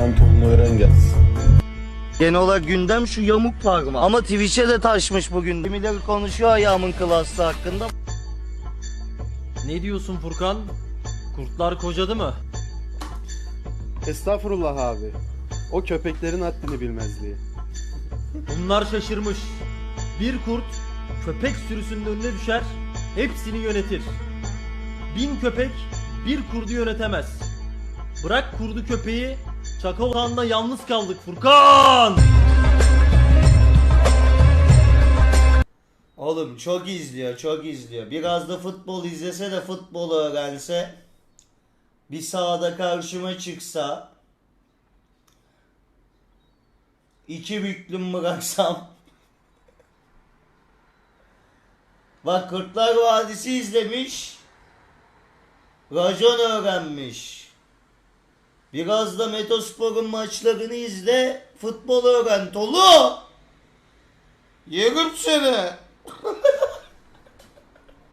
Sen Tolun'u öğren gelsin. Genel olarak gündem şu yamuk parmağı. Ama Twitch'e de taşmış bugün. Kimileri konuşuyor ayağımın klası hakkında. Ne diyorsun Furkan? Kurtlar kocadı mı? Estağfurullah abi. O köpeklerin haddini bilmezliği. Bunlar şaşırmış. Bir kurt köpek sürüsünün önüne düşer, hepsini yönetir. Bin köpek bir kurdu yönetemez. Bırak kurdu köpeği, çakal ortağında yalnız kaldık Furkan! Oğlum çok izliyor, çok izliyor. Biraz da futbol izlese de futbolu öğrense. Bir sahada karşıma çıksa. iki büklüm bıraksam. Bak Kurtlar Vadisi izlemiş. Racon öğrenmiş. Biraz da Metospor'un maçlarını izle. Futbol öğren. Tolu! Yerim seni.